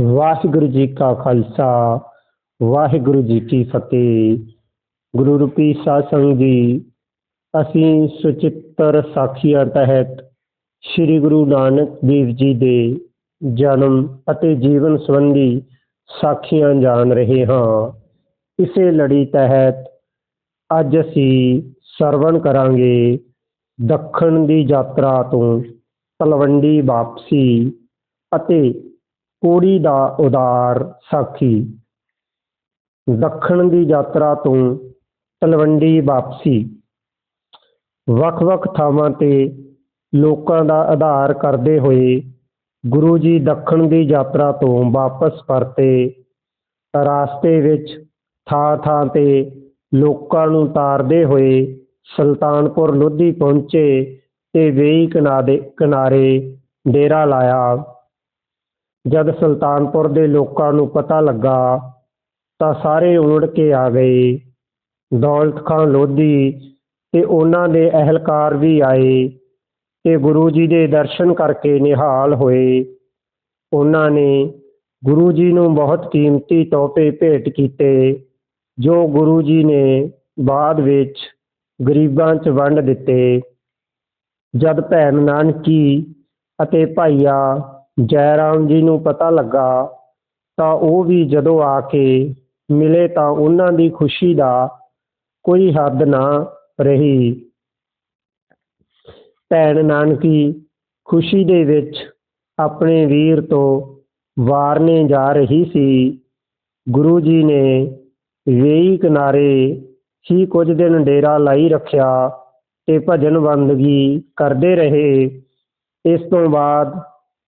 ਵਾਹਿਗੁਰੂ ਜੀ ਕਾ ਖਾਲਸਾ, ਵਾਹਿਗੁਰੂ ਜੀ ਕੀ ਫਤਿਹ। ਗੁਰੂ ਰੂਪੀ ਸਾਧ ਸੰਗਤ ਜੀ, ਅਸੀਂ ਸੁਚਿੱਤਰ ਸਾਖੀਆਂ ਤਹਿਤ ਸ੍ਰੀ ਗੁਰੂ ਨਾਨਕ ਦੇਵ ਜੀ ਦੇ ਜਨਮ ਅਤੇ ਜੀਵਨ ਸੰਬੰਧੀ ਸਾਖੀਆਂ ਜਾਣ ਰਹੇ ਹਾਂ। ਇਸੇ ਲੜੀ ਤਹਿਤ ਅੱਜ ਅਸੀਂ ਸਰਵਣ ਕਰਾਂਗੇ ਦੱਖਣ ਦੀ ਯਾਤਰਾ ਤੋਂ। ਤਲਵੰਡੀ ਵਾਪਸੀ ਅਤੇ ਕੋੜੀ ਦਾ ਉਦਾਰ ਸਾਖੀ। ਦੱਖਣ ਦੀ ਯਾਤਰਾ ਤੋਂ ਤਲਵੰਡੀ ਵਾਪਸੀ। ਵੱਖ-ਵੱਖ ਥਾਵਾਂ ਤੇ ਲੋਕਾਂ ਦਾ ਆਧਾਰ ਕਰਦੇ ਹੋਏ ਗੁਰੂ ਜੀ ਦੱਖਣ ਦੀ ਯਾਤਰਾ ਤੋਂ ਵਾਪਸ ਪਰਤੇ। ਰਾਸਤੇ ਵਿੱਚ ਥਾਂ-ਥਾਂ ਤੇ ਲੋਕਾਂ ਨੂੰ ਤਾਰਦੇ ਹੋਏ ਸੁਲਤਾਨਪੁਰ ਲੋਧੀ ਪਹੁੰਚੇ ਤੇ ਵੇਈ ਕਿਨਾਰੇ ਕਿਨਾਰੇ ਡੇਰਾ ਲਾਇਆ। ਜਦ ਸੁਲਤਾਨਪੁਰ ਦੇ ਲੋਕਾਂ ਨੂੰ ਪਤਾ ਲੱਗਾ, ਤਾਂ ਸਾਰੇ ਉਲੜ ਕੇ ਆ ਗਏ। ਦੌਲਤ ਖਾਨ ਲੋਧੀ ਤੇ ਉਹਨਾਂ ਦੇ ਅਹਿਲਕਾਰ ਵੀ ਆਏ ਤੇ ਗੁਰੂ ਜੀ ਦੇ ਦਰਸ਼ਨ ਕਰਕੇ ਨਿਹਾਲ ਹੋਏ। ਉਹਨਾਂ ਨੇ ਗੁਰੂ ਜੀ ਨੂੰ ਬਹੁਤ ਕੀਮਤੀ ਤੋਹਫੇ ਭੇਟ ਕੀਤੇ, ਜੋ ਗੁਰੂ ਜੀ ਨੇ ਬਾਅਦ ਵਿੱਚ ਗਰੀਬਾਂ 'ਚ ਵੰਡ ਦਿੱਤੇ। ਜਦ ਭੈਣ ਨਾਨਕੀ ਅਤੇ ਭਾਈਆ ਜੈ ਰਾਮ ਜੀ ਨੂੰ ਪਤਾ ਲੱਗਾ ਤਾਂ ਉਹ ਵੀ ਜਦੋਂ ਆ ਕੇ ਮਿਲੇ ਤਾਂ ਉਹਨਾਂ ਦੀ ਖੁਸ਼ੀ ਦਾ ਕੋਈ ਹੱਦ ਨਾ ਰਹੀ। ਭੈਣ ਨਾਨਕੀ ਖੁਸ਼ੀ ਦੇ ਵਿੱਚ ਆਪਣੇ ਵੀਰ ਤੋਂ ਵਾਰਨੇ ਜਾ ਰਹੀ ਸੀ। ਗੁਰੂ ਜੀ ਨੇ ਵੇਈ ਕਿਨਾਰੇ ਹੀ ਕੁਝ ਦਿਨ ਡੇਰਾ ਲਾਈ ਰੱਖਿਆ। ਤੇ ਭਜਨ ਬੰਦਗੀ ਕਰਦੇ ਰਹੇ। ਇਸ ਤੋਂ ਬਾਅਦ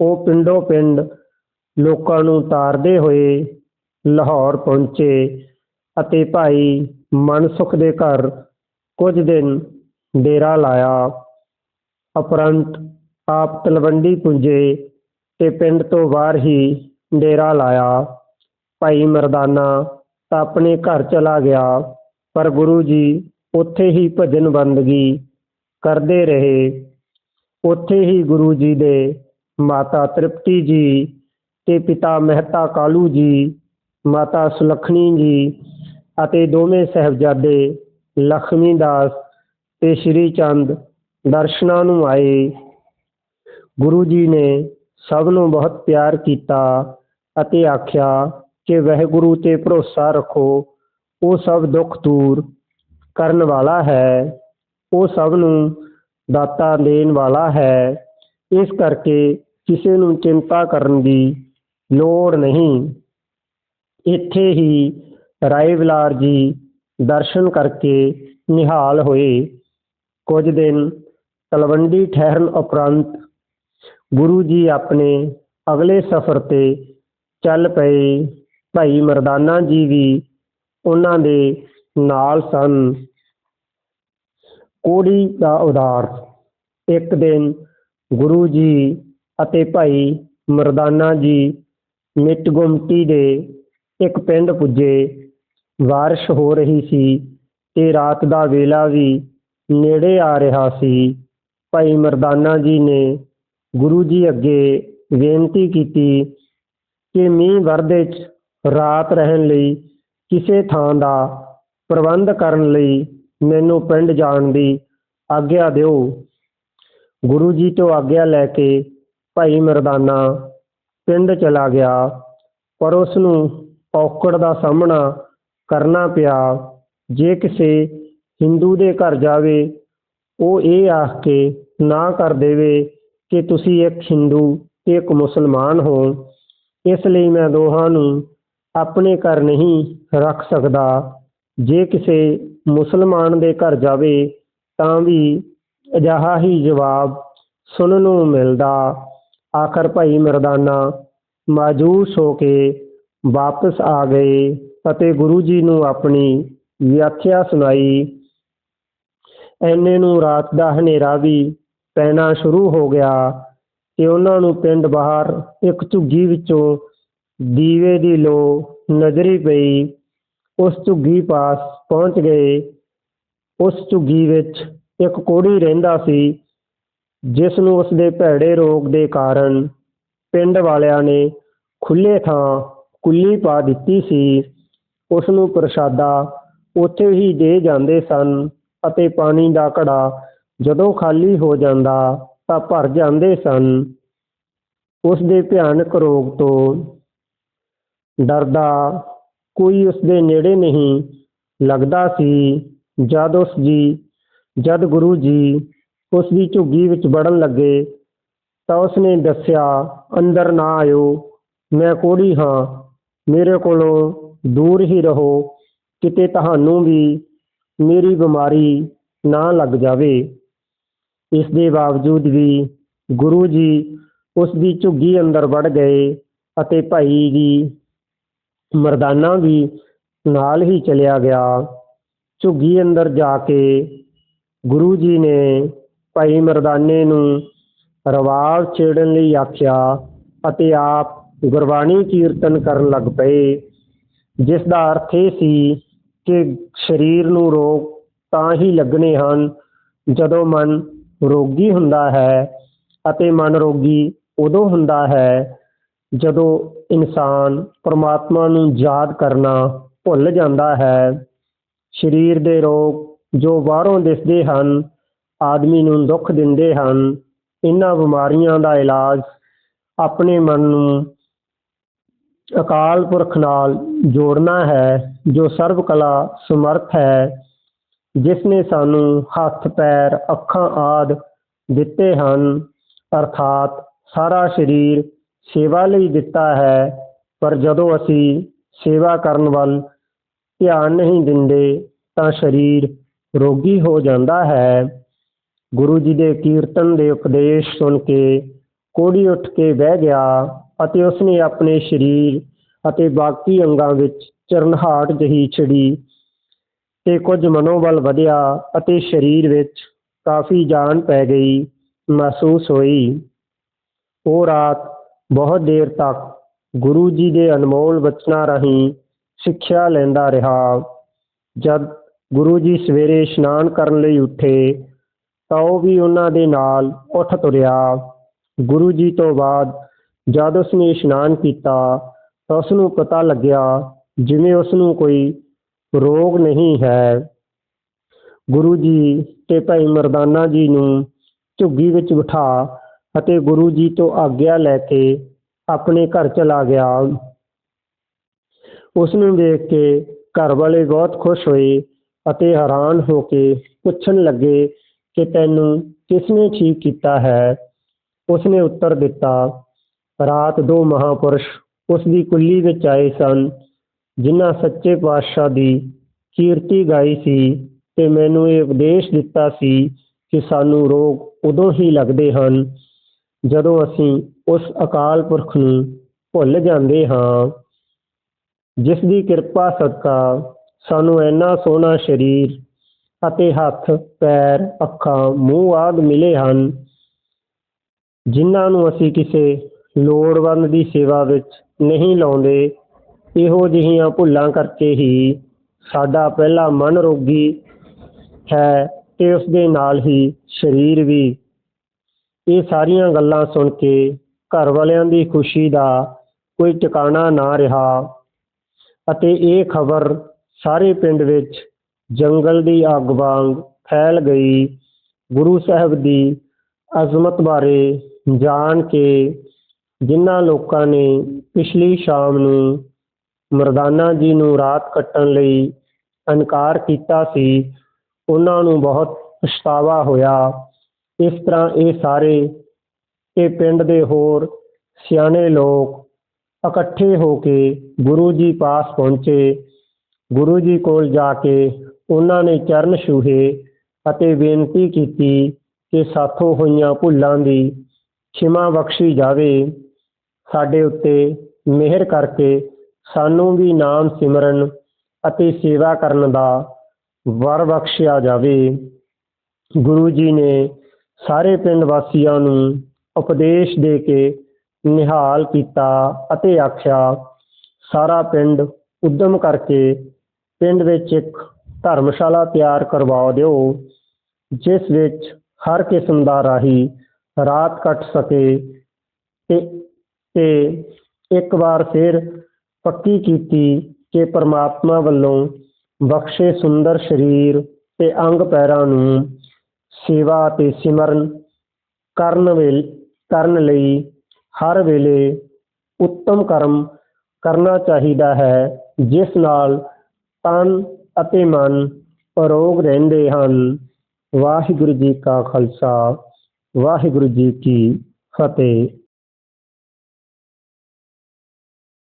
ਉਹ ਪਿੰਡੋਂ ਪਿੰਡ ਲੋਕਾਂ ਨੂੰ ਤਾਰਦੇ ਹੋਏ ਲਾਹੌਰ ਪਹੁੰਚੇ ਅਤੇ ਭਾਈ ਮਨਸੁਖ ਦੇ ਘਰ ਕੁਝ ਦਿਨ ਡੇਰਾ ਲਾਇਆ। ਉਪਰੰਤ ਆਪ ਤਲਵੰਡੀ ਪੁੰਜੇ ਤੇ ਪਿੰਡ ਤੋਂ ਬਾਹਰ ਹੀ ਡੇਰਾ ਲਾਇਆ। ਭਾਈ ਮਰਦਾਨਾ ਤਾਂ ਆਪਣੇ ਘਰ ਚਲਾ ਗਿਆ, ਪਰ ਗੁਰੂ ਜੀ ਉੱਥੇ ਹੀ ਭਜਨ ਬੰਦਗੀ ਕਰਦੇ ਰਹੇ। ਉੱਥੇ ਹੀ ਗੁਰੂ ਜੀ ਦੇ ਮਾਤਾ ਤ੍ਰਿਪਤੀ ਜੀ ਤੇ ਪਿਤਾ ਮਹਿਤਾ ਕਾਲੂ ਜੀ, ਮਾਤਾ ਸੁਲੱਖਣੀ ਜੀ ਅਤੇ ਦੋਵੇਂ ਸਹਿਬਜ਼ਾਦੇ ਲਖਮੀ ਦਾਸ ਤੇ ਸ਼੍ਰੀ ਚੰਦ ਦਰਸ਼ਨਾਂ ਨੂੰ ਆਏ। ਗੁਰੂ ਜੀ ਨੇ ਸਭ ਨੂੰ ਬਹੁਤ ਪਿਆਰ ਕੀਤਾ ਅਤੇ ਆਖਿਆ ਕਿ ਵਹਿਗੁਰੂ ਤੇ ਭਰੋਸਾ ਰੱਖੋ, ਉਹ ਸਭ ਦੁੱਖ ਦੂਰ ਕਰਨ ਵਾਲਾ ਹੈ, ਉਹ ਸਭ ਨੂੰ ਦਾਤਾ ਦੇਣ ਵਾਲਾ ਹੈ। ਇਸ ਕਰਕੇ ਕਿਸੇ ਨੂੰ ਚਿੰਤਾ ਕਰਨ ਦੀ ਲੋੜ ਨਹੀਂ। ਇੱਥੇ ਹੀ ਰਾਏ ਵਿਲਾਰ ਜੀ ਦਰਸ਼ਨ ਕਰਕੇ ਨਿਹਾਲ ਹੋਏ। ਕੁਝ ਦਿਨ ਤਲਵੰਡੀ ਠਹਿਰਨ ਉਪਰੰਤ ਗੁਰੂ ਜੀ ਆਪਣੇ ਅਗਲੇ ਸਫ਼ਰ ਤੇ ਚੱਲ ਪਏ। ਭਾਈ ਮਰਦਾਨਾ ਜੀ ਵੀ ਉਹਨਾਂ ਦੇ ਨਾਲ ਸਨ। ਕੋੜੀ ਦਾ ਉਦਾਰ। ਇੱਕ ਦਿਨ ਗੁਰੂ ਜੀ ਅਤੇ ਭਾਈ ਮਰਦਾਨਾ ਜੀ ਮਿੱਟ ਗੁਮਟੀ ਦੇ ਇੱਕ ਪਿੰਡ ਪੁੱਜੇ। ਬਾਰਿਸ਼ ਹੋ ਰਹੀ ਸੀ ਤੇ ਰਾਤ ਦਾ ਵੇਲਾ ਵੀ ਨੇੜੇ ਆ ਰਿਹਾ ਸੀ। ਭਾਈ ਮਰਦਾਨਾ ਜੀ ਨੇ ਗੁਰੂ ਜੀ ਅੱਗੇ ਬੇਨਤੀ ਕੀਤੀ ਕਿ ਮੀਂਹ ਵਰਦੇ 'ਚ ਰਾਤ ਰਹਿਣ ਲਈ ਕਿਸੇ ਥਾਂ ਦਾ ਪ੍ਰਬੰਧ ਕਰਨ ਲਈ ਮੈਨੂੰ ਪਿੰਡ ਜਾਣ ਦੀ ਆਗਿਆ ਦਿਓ। ਗੁਰੂ ਜੀ ਤੋਂ ਆਗਿਆ ਲੈ ਕੇ ਭਾਈ ਮਰਦਾਨਾ ਪਿੰਡ ਚਲਾ ਗਿਆ। ਪਰ ਉਸ ਨੂੰ ਔਕੜ ਦਾ ਸਾਹਮਣਾ ਕਰਨਾ ਪਿਆ। ਜੇ ਕਿਸੇ ਹਿੰਦੂ ਦੇ ਘਰ ਜਾਵੇ, ਉਹ ਇਹ ਆਖ ਕੇ ਨਾ ਕਰ ਦੇਵੇ ਕਿ ਤੁਸੀਂ ਇੱਕ ਹਿੰਦੂ ਤੇ ਇੱਕ ਮੁਸਲਮਾਨ ਹੋ। ਇਸ ਲਈ ਮੈਂ ਦੋਹਾਂ ਨੂੰ ਆਪਣੇ ਘਰ ਨਹੀਂ ਰੱਖ ਸਕਦਾ। ਜੇ ਕਿਸੇ ਮੁਸਲਮਾਨ ਦੇ ਘਰ ਜਾਵੇ, ਤਾਂ ਵੀ ਅਜਿਹਾ ਹੀ ਜਵਾਬ ਸੁਣਨ ਨੂੰ ਮਿਲਦਾ। ਆਖਰ ਭਾਈ ਮਰਦਾਨਾ, ਮਾਜੂਸ ਹੋ ਕੇ ਵਾਪਸ ਆ ਗਏ ਅਤੇ ਗੁਰੂ ਜੀ ਨੂੰ ਆਪਣੀ ਵਿਆਖਿਆ ਸੁਣਾਈ। ਐਨੇ ਨੂੰ ਰਾਤ ਦਾ ਹਨੇਰਾ ਵੀ ਪੈਣਾ ਸ਼ੁਰੂ ਹੋ ਗਿਆ ਤੇ ਉਹਨਾਂ ਨੂੰ ਪਿੰਡ ਬਾਹਰ ਇੱਕ ਝੁੱਗੀ ਵਿੱਚੋਂ ਦੀਵੇ ਦੀ ਲੋ ਨਜ਼ਰੀ ਪਈ। ਉਸ ਝੁੱਗੀ ਪਾਸ ਪਹੁੰਚ ਗਏ। ਉਸ ਝੁੱਗੀ ਵਿੱਚ ਇੱਕ ਕੋੜੀ ਰਹਿੰਦਾ ਸੀ, ਜਿਸ ਨੂੰ ਉਸਦੇ ਭੈੜੇ ਰੋਗ ਦੇ ਕਾਰਨ ਪਿੰਡ ਵਾਲਿਆਂ ਨੇ ਖੁੱਲੇ ਥਾਂ ਕੁੱਲੀ ਪਾ ਦਿੱਤੀ ਸੀ। ਉਸ ਨੂੰ ਪ੍ਰਸ਼ਾਦਾ ਉੱਥੇ ਹੀ ਦੇ ਜਾਂਦੇ ਸਨ ਅਤੇ ਪਾਣੀ ਦਾ ਘੜਾ ਜਦੋਂ ਖਾਲੀ ਹੋ ਜਾਂਦਾ ਤਾਂ ਭਰ ਜਾਂਦੇ ਸਨ। ਉਸ ਦੇ ਭਿਆਨਕ ਰੋਗ ਤੋਂ ਡਰਦਾ ਕੋਈ ਉਸ ਦੇ ਨੇੜੇ ਨਹੀਂ ਲੱਗਦਾ ਸੀ। ਜਦ ਉਸ ਜੀ ਜਦ ਗੁਰੂ ਜੀ ਉਸ ਦੀ ਝੁੱਗੀ ਵਿੱਚ ਵੜਨ ਲੱਗੇ, ਤਾਂ ਉਸ ਨੇ ਦੱਸਿਆ, ਅੰਦਰ ਨਾ ਆਇਓ। ਮੈਂ ਕੋੜੀ ਹਾਂ। ਮੇਰੇ ਕੋਲੋਂ ਦੂਰ ਹੀ ਰਹੋ। ਕਿਤੇ ਤੁਹਾਨੂੰ ਵੀ ਮੇਰੀ ਬਿਮਾਰੀ ਨਾ ਲੱਗ ਜਾਵੇ। ਇਸ ਦੇ ਬਾਵਜੂਦ ਵੀ ਗੁਰੂ ਜੀ ਉਸ ਦੀ ਝੁੱਗੀ ਅੰਦਰ ਵੜ ਗਏ ਅਤੇ ਭਾਈ ਜੀ ਮਰਦਾਨਾ ਵੀ ਨਾਲ ਹੀ ਚਲਿਆ ਗਿਆ। ਝੁੱਗੀ ਅੰਦਰ ਜਾ ਕੇ ਗੁਰੂ ਜੀ ਨੇ ਭਾਈ ਮਰਦਾਨੇ ਨੂੰ ਰਵਾਬ ਛੇੜਨ ਲਈ ਆਖਿਆ ਅਤੇ ਆਪ ਗੁਰਬਾਣੀ ਕੀਰਤਨ ਕਰਨ ਲੱਗ ਪਏ ਜਿਸ ਦਾ ਅਰਥ ਇਹ ਸੀ ਕਿ ਸਰੀਰ ਨੂੰ ਰੋਗ ਤਾਂ ਹੀ ਲੱਗਣੇ ਹਨ ਜਦੋਂ ਮਨ ਰੋਗੀ ਹੁੰਦਾ ਹੈ ਅਤੇ ਮਨ ਰੋਗੀ ਉਦੋਂ ਹੁੰਦਾ ਹੈ ਜਦੋਂ ਇਨਸਾਨ ਪਰਮਾਤਮਾ ਨੂੰ ਯਾਦ ਕਰਨਾ ਭੁੱਲ ਜਾਂਦਾ ਹੈ, ਸਰੀਰ ਦੇ ਰੋਗ ਜੋ ਬਾਹਰੋਂ ਦਿਸਦੇ ਹਨ, ਆਦਮੀ ਨੂੰ ਦੁੱਖ ਦਿੰਦੇ ਹਨ ਇਹਨਾਂ ਬਿਮਾਰੀਆਂ ਦਾ ਇਲਾਜ ਆਪਣੇ ਮਨ ਨੂੰ ਅਕਾਲ ਪੁਰਖ ਨਾਲ ਜੋੜਨਾ ਹੈ, ਜੋ ਸਰਬ ਕਲਾ ਸਮਰਥ ਹੈ, ਜਿਸ ਨੇ ਸਾਨੂੰ ਹੱਥ, ਪੈਰ, ਅੱਖਾਂ ਆਦ ਦਿੱਤੇ ਹਨ, ਅਰਥਾਤ ਸਾਰਾ ਸਰੀਰ ਸੇਵਾ ਲਈ ਦਿੱਤਾ ਹੈ, ਪਰ ਜਦੋਂ ਅਸੀਂ ਸੇਵਾ ਕਰਨ ਵੱਲ ਧਿਆਨ ਨਹੀਂ ਦਿੰਦੇ, ਤਾਂ ਸਰੀਰ ਰੋਗੀ ਹੋ ਜਾਂਦਾ ਹੈ। ਗੁਰੂ ਜੀ ਦੇ ਕੀਰਤਨ ਦੇ ਉਪਦੇਸ਼ ਸੁਣ ਕੇ ਕੋੜੀ ਉੱਠ ਕੇ ਬਹਿ ਗਿਆ ਅਤੇ ਉਸਨੇ ਆਪਣੇ ਸਰੀਰ ਅਤੇ ਬਾਕੀ ਅੰਗਾਂ ਵਿੱਚ ਚਰਨਹਾਟ ਜਹੀ ਛਿੜੀ ਤੇ ਕੁਝ ਮਨੋਬਲ ਵਧਿਆ ਅਤੇ ਸਰੀਰ ਵਿੱਚ ਕਾਫੀ ਜਾਨ ਪੈ ਗਈ, ਮਹਿਸੂਸ ਹੋਈ। ਉਹ ਰਾਤ ਬਹੁਤ ਦੇਰ ਤੱਕ ਗੁਰੂ ਜੀ ਦੇ ਅਨਮੋਲ ਬਚਨਾਂ ਰਾਹੀਂ ਸਿੱਖਿਆ ਲੈਂਦਾ ਰਿਹਾ। ਜਦ ਗੁਰੂ ਜੀ ਸਵੇਰੇ ਇਸ਼ਨਾਨ ਕਰਨ ਲਈ ਉੱਠੇ, ਤਾਂ ਉਹ ਵੀ ਉਹਨਾਂ ਦੇ ਨਾਲ ਉੱਠ ਤੁਰਿਆ। ਗੁਰੂ ਜੀ ਤੋਂ ਬਾਅਦ ਜਦ ਉਸਨੇ ਇਸ਼ਨਾਨ ਕੀਤਾ, ਤਾਂ ਉਸ ਨੂੰ ਪਤਾ ਲੱਗਿਆ ਜਿਵੇਂ ਉਸ ਨੂੰ ਕੋਈ ਰੋਗ ਨਹੀਂ ਹੈ। ਗੁਰੂ ਜੀ ਤੇ ਭਾਈ ਮਰਦਾਨਾ ਜੀ ਨੂੰ ਝੁੱਗੀ ਵਿੱਚ ਬਿਠਾ ਅਤੇ ਗੁਰੂ ਜੀ ਤੋਂ ਆਗਿਆ ਲੈ ਕੇ ਆਪਣੇ ਘਰ ਚਲਾ ਗਿਆ। ਉਸਨੂੰ ਦੇਖ ਕੇ ਘਰ ਵਾਲੇ ਬਹੁਤ ਖੁਸ਼ ਹੋਏ ਅਤੇ ਹੈਰਾਨ ਹੋ ਕੇ ਪੁੱਛਣ ਲੱਗੇ ਕਿ ਤੈਨੂੰ ਕਿਸਨੇ ਠੀਕ ਕੀਤਾ ਹੈ? ਉਸਨੇ ਉੱਤਰ ਦਿੱਤਾ, ਰਾਤ ਦੋ ਮਹਾਪੁਰਸ਼ ਉਸ ਦੀ ਕੁੱਲੀ ਵਿੱਚ ਆਏ ਸਨ, ਜਿਨ੍ਹਾਂ ਸੱਚੇ ਪਾਤਸ਼ਾਹ ਦੀ ਕੀਰਤੀ ਗਾਈ ਸੀ ਤੇ ਮੈਨੂੰ ਇਹ ਉਪਦੇਸ਼ ਦਿੱਤਾ ਸੀ ਕਿ ਸਾਨੂੰ ਰੋਗ ਉਦੋਂ ਹੀ ਲੱਗਦੇ ਹਨ ਜਦੋਂ ਅਸੀਂ ਉਸ ਅਕਾਲ ਪੁਰਖ ਨੂੰ ਭੁੱਲ ਜਾਂਦੇ ਹਾਂ, ਜਿਸ ਦੀ ਕਿਰਪਾ ਸਦਕਾ ਸਾਨੂੰ ਇੰਨਾ ਸੋਹਣਾ ਸਰੀਰ ਅਤੇ ਹੱਥ, ਪੈਰ, ਅੱਖਾਂ, ਮੂੰਹ ਆਦਿ ਮਿਲੇ ਹਨ, ਜਿਨ੍ਹਾਂ ਨੂੰ ਅਸੀਂ ਕਿਸੇ ਲੋੜਵੰਦ ਦੀ ਸੇਵਾ ਵਿੱਚ ਨਹੀਂ ਲਾਉਂਦੇ, ਇਹੋ ਜਿਹੀਆਂ ਭੁੱਲਾਂ ਕਰਕੇ ਹੀ ਸਾਡਾ ਪਹਿਲਾ ਮਨ ਰੋਗੀ ਹੈ ਤੇ ਉਸ ਦੇ ਨਾਲ ਹੀ ਸਰੀਰ ਵੀ ਇਹ ਸਾਰੀਆਂ ਗੱਲਾਂ ਸੁਣ ਕੇ ਘਰ ਵਾਲਿਆਂ ਦੀ ਖੁਸ਼ੀ ਦਾ ਕੋਈ ਟਿਕਾਣਾ ਨਾ ਰਿਹਾ ਅਤੇ ਇਹ ਖਬਰ ਸਾਰੇ ਪਿੰਡ ਵਿੱਚ ਜੰਗਲ ਦੀ ਅੱਗ ਵਾਂਗ ਫੈਲ ਗਈ। ਗੁਰੂ ਸਾਹਿਬ ਦੀ ਅਜ਼ਮਤ ਬਾਰੇ ਜਾਣ ਕੇ ਜਿਨ੍ਹਾਂ ਲੋਕਾਂ ਨੇ ਪਿਛਲੀ ਸ਼ਾਮ ਨੂੰ ਮਰਦਾਨਾ ਜੀ ਨੂੰ ਰਾਤ ਕੱਟਣ ਲਈ ਇਨਕਾਰ ਕੀਤਾ ਸੀ, ਉਹਨਾਂ ਨੂੰ ਬਹੁਤ ਪਛਤਾਵਾ ਹੋਇਆ। ਇਸ ਤਰ੍ਹਾਂ ਇਹ ਸਾਰੇ ਇਹ ਪਿੰਡ ਦੇ ਹੋਰ ਸਿਆਣੇ ਲੋਕ ਇਕੱਠੇ ਹੋ ਕੇ ਗੁਰੂ ਜੀ ਪਾਸ ਪਹੁੰਚੇ। ਗੁਰੂ ਜੀ ਕੋਲ ਜਾ ਕੇ ਉਹਨਾਂ ਨੇ ਚਰਨ ਛੂਹੇ ਅਤੇ ਬੇਨਤੀ ਕੀਤੀ ਕਿ ਸਾਥੋਂ ਹੋਈਆਂ ਭੁੱਲਾਂ ਦੀ ਖਿਮਾ ਬਖਸ਼ੀ ਜਾਵੇ। ਸਾਡੇ ਉੱਤੇ ਮਿਹਰ ਕਰਕੇ ਸਾਨੂੰ ਵੀ ਨਾਮ ਸਿਮਰਨ ਅਤੇ ਸੇਵਾ ਕਰਨ ਦਾ ਵਰ ਬਖਸ਼ਿਆ ਜਾਵੇ। ਗੁਰੂ ਜੀ ਨੇ ਸਾਰੇ ਪਿੰਡ ਵਾਸੀਆਂ ਨੂੰ ਉਪਦੇਸ਼ ਦੇ ਕੇ ਨਿਹਾਲ ਕੀਤਾ ਅਤੇ ਆਖਿਆ, ਸਾਰਾ ਪਿੰਡ ਉਦਮ ਕਰਕੇ ਪਿੰਡ ਵਿੱਚ ਇੱਕ ਧਰਮਸ਼ਾਲਾ ਤਿਆਰ ਕਰਵਾ ਦਿਓ, ਜਿਸ ਵਿੱਚ ਹਰ ਕਿਸਮ ਦਾ ਰਾਹੀ ਰਾਤ ਕੱਟ ਸਕੇ ਤੇ ਤੇ ਇੱਕ ਵਾਰ ਫਿਰ ਪੱਕੀ ਕੀਤੀ ਕਿ ਪਰਮਾਤਮਾ ਵੱਲੋਂ ਬਖਸ਼ੇ ਸੁੰਦਰ ਸਰੀਰ ਤੇ ਅੰਗ ਪੈਰਾਂ ਨੂੰ ਸੇਵਾ ਅਤੇ ਸਿਮਰਨ ਕਰਨ ਵੇਲ, ਕਰਨ ਲਈ ਹਰ ਵੇਲੇ ਉੱਤਮ ਕਰਮ ਕਰਨਾ ਚਾਹੀਦਾ ਹੈ, ਜਿਸ ਨਾਲ ਤਨ ਅਤੇ ਮਨ ਅਰੋਗ ਰਹਿੰਦੇ ਹਨ। ਵਾਹਿਗੁਰੂ ਜੀ ਕਾ ਖਾਲਸਾ, ਵਾਹਿਗੁਰੂ ਜੀ ਕੀ ਫਤਿਹ।